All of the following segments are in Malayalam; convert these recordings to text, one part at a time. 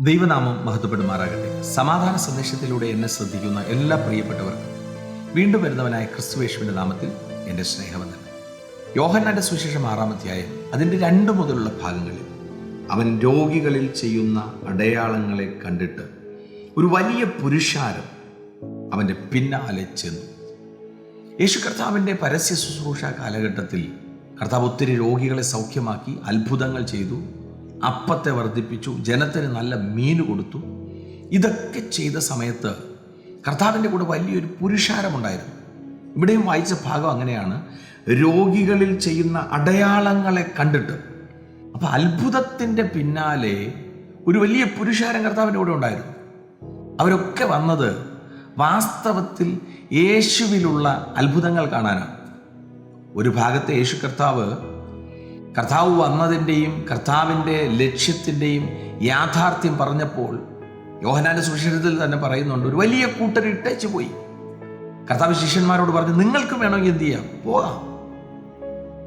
ദൈവനാമം മഹത്വപ്പെടുമാറാകട്ടെ. സമാധാന സന്ദേശത്തിലൂടെ എന്നെ ശ്രദ്ധിക്കുന്ന എല്ലാ പ്രിയപ്പെട്ടവർക്കും വീണ്ടും വരുന്നവനായ ക്രിസ്തുവേശുവിന്റെ നാമത്തിൽ എന്റെ സ്നേഹവന്ദനം. യോഹന്നാന്റെ സുവിശേഷം ആറാമധ്യായം അതിന്റെ രണ്ട് മുതലുള്ള ഭാഗങ്ങളിൽ അവൻ രോഗികളിൽ ചെയ്യുന്ന അടയാളങ്ങളെ കണ്ടിട്ട് ഒരു വലിയ പുരുഷാരം അവന്റെ പിന്നാലെ ചെന്നു. യേശു കർത്താവിന്റെ പരസ്യ ശുശ്രൂഷ കാലഘട്ടത്തിൽ കർത്താവ് ഒത്തിരി രോഗികളെ സൗഖ്യമാക്കി അത്ഭുതങ്ങൾ ചെയ്തു. അപ്പത്തെ വർദ്ധിപ്പിച്ചു ജനത്തിന് നല്ല മീൻ കൊടുത്തു. ഇതൊക്കെ ചെയ്ത സമയത്ത് കർത്താവിന്റെ കൂടെ വലിയൊരു പുരുഷാരമുണ്ടായിരുന്നു. ഇവിടെയും വായിച്ച ഭാഗം അങ്ങനെയാണ്. രോഗികളിൽ ചെയ്യുന്ന അടയാളങ്ങളെ കണ്ടിട്ട്. അപ്പോൾ അത്ഭുതത്തിന്റെ പിന്നാലെ ഒരു വലിയ പുരുഷാരം കർത്താവിന്റെ കൂടെ ഉണ്ടായിരുന്നു. അവരൊക്കെ വന്നത് വാസ്തവത്തിൽ യേശുവിലുള്ള അത്ഭുതങ്ങൾ കാണാനാണ്. ഒരു ഭാഗത്തെ യേശു കർത്താവ് കർത്താവ് വന്നതിന്റെയും കർത്താവിന്റെ ലക്ഷ്യത്തിന്റെയും യാഥാർത്ഥ്യം പറഞ്ഞപ്പോൾ യോഹനാന്റെ സുവിശേഷത്തിൽ തന്നെ പറയുന്നുണ്ട് ഒരു വലിയ കൂട്ടർ ഇട്ടേച്ചു പോയി. കർത്താവ് ശിഷ്യന്മാരോട് പറഞ്ഞു നിങ്ങൾക്ക് വേണമെങ്കിൽ എന്ത് ചെയ്യാം? പോകാം.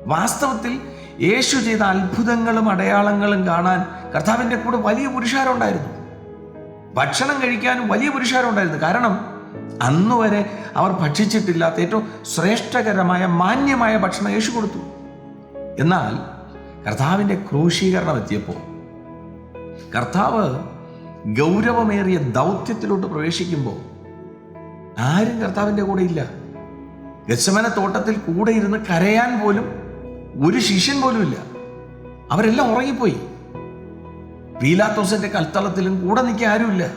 വാസ്തവത്തിൽ യേശു ചെയ്ത അത്ഭുതങ്ങളും അടയാളങ്ങളും കാണാൻ കർത്താവിന്റെ കൂടെ വലിയ പുരുഷാരുണ്ടായിരുന്നു ഭക്ഷണം കഴിക്കാനും വലിയ പുരുഷാരുണ്ടായിരുന്നു കാരണം അന്നുവരെ അവർ ഭക്ഷിച്ചിട്ടില്ലാത്ത ഏറ്റവും ശ്രേഷ്ഠകരമായ മാന്യമായ ഭക്ഷണം യേശു കൊടുത്തു. എന്നാൽ കർത്താവിന്റെ ക്രൂശീകരണം എത്തിയപ്പോൾ കർത്താവ് ഗൗരവമേറിയ ദൗത്യത്തിലോട്ട് പ്രവേശിക്കുമ്പോൾ ആരും കർത്താവിന്റെ കൂടെ ഇല്ല. ഗസമന തോട്ടത്തിൽ കൂടെ ഇരുന്ന് കരയാൻ പോലും ഒരു ശിഷ്യൻ പോലും ഇല്ല. അവരെല്ലാം ഉറങ്ങിപ്പോയി. പീലാത്തോസിന്റെ കൽത്തളത്തിലും കൂടെ നിൽക്കാൻ ആരുമില്ല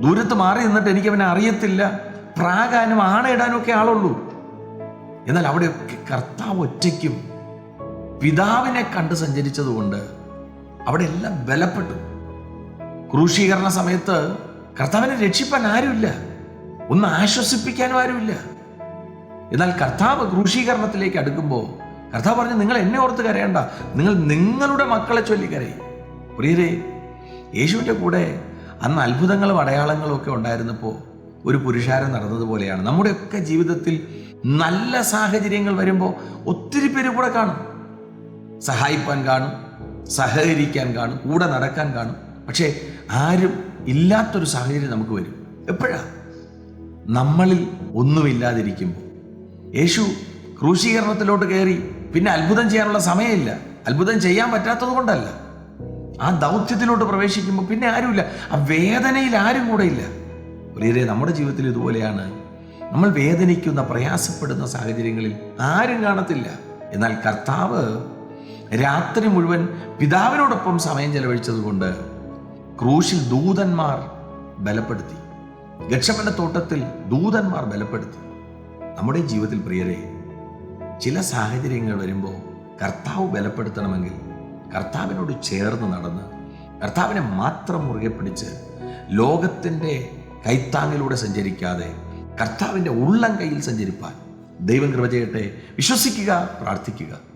ദൂരത്ത് മാറി നിന്നിട്ട് എനിക്ക് അവനെ അറിയത്തില്ല. പ്രാകാനും ആണയിടാനും ഒക്കെ ആളുള്ളൂ. എന്നാൽ അവിടെയൊക്കെ കർത്താവ് ഒറ്റയ്ക്കും പിതാവിനെ കണ്ട് സഞ്ചരിച്ചതുകൊണ്ട് അവിടെ എല്ലാം ബലപ്പെട്ടു. ക്രൂശീകരണ സമയത്ത് കർത്താവിനെ രക്ഷിപ്പാൻ ആരുമില്ല. ഒന്ന് ആശ്വസിപ്പിക്കാനും ആരുമില്ല. എന്നാൽ കർത്താവ് ക്രൂശീകരണത്തിലേക്ക് അടുക്കുമ്പോൾ കർത്താവ് പറഞ്ഞു നിങ്ങൾ എന്നെ ഓർത്ത് കരയണ്ട. നിങ്ങൾ നിങ്ങളുടെ മക്കളെ ചൊല്ലി കരയും. പ്രിയരേ യേശുവിന്റെ കൂടെ അന്ന് അത്ഭുതങ്ങളും അടയാളങ്ങളും ഒക്കെ ഉണ്ടായിരുന്നപ്പോൾ ഒരു പുരുഷാരം നടന്നതുപോലെയാണ്. നമ്മുടെയൊക്കെ ജീവിതത്തിൽ നല്ല സാഹചര്യങ്ങൾ വരുമ്പോൾ ഒത്തിരി പേര് കൂടെ കാണും. സഹായിപ്പാൻ കാണും സഹകരിക്കാൻ കാണും കൂടെ നടക്കാൻ കാണും. പക്ഷേ ആരും ഇല്ലാത്തൊരു സാഹചര്യം നമുക്ക് വരും. എപ്പോഴാ? നമ്മളിൽ ഒന്നുമില്ലാതിരിക്കുമ്പോൾ. യേശു ക്രൂശീകരണത്തിലോട്ട് കയറി. പിന്നെ അത്ഭുതം ചെയ്യാനുള്ള സമയമില്ല. അത്ഭുതം ചെയ്യാൻ പറ്റാത്തത് കൊണ്ടല്ല. ആ ദൗത്യത്തിലോട്ട് പ്രവേശിക്കുമ്പോൾ പിന്നെ ആരുമില്ല. ആ വേദനയിൽ ആരും കൂടെ ഇല്ല. പ്രിയരെ നമ്മുടെ ജീവിതത്തിൽ ഇതുപോലെയാണ്. നമ്മൾ വേദനിക്കുന്ന പ്രയാസപ്പെടുന്ന സാഹചര്യങ്ങളിൽ ആരും കാണത്തില്ല. എന്നാൽ കർത്താവ് രാത്രി മുഴുവൻ പിതാവിനോടൊപ്പം സമയം ചെലവഴിച്ചതുകൊണ്ട് ക്രൂശിൽ ദൂതന്മാർ ബലപ്പെടുത്തി. ഗക്ഷമന്റെ തോട്ടത്തിൽ ദൂതന്മാർ ബലപ്പെടുത്തി. നമ്മുടെ ജീവിതത്തിൽ പ്രിയരെ ചില സാഹചര്യങ്ങൾ വരുമ്പോൾ കർത്താവ് ബലപ്പെടുത്തണമെങ്കിൽ കർത്താവിനോട് ചേർന്ന് നടന്ന് കർത്താവിനെ മാത്രം മുറുകെ പിടിച്ച് ലോകത്തിന്റെ കൈത്താങ്ങിലൂടെ സഞ്ചരിക്കാതെ കർത്താവിന്റെ ഉള്ളം കയ്യിൽ സഞ്ചരിപ്പാൻ ദൈവം കൃപ ചെയ്യട്ടെ. വിശ്വസിക്കുക പ്രാർത്ഥിക്കുക.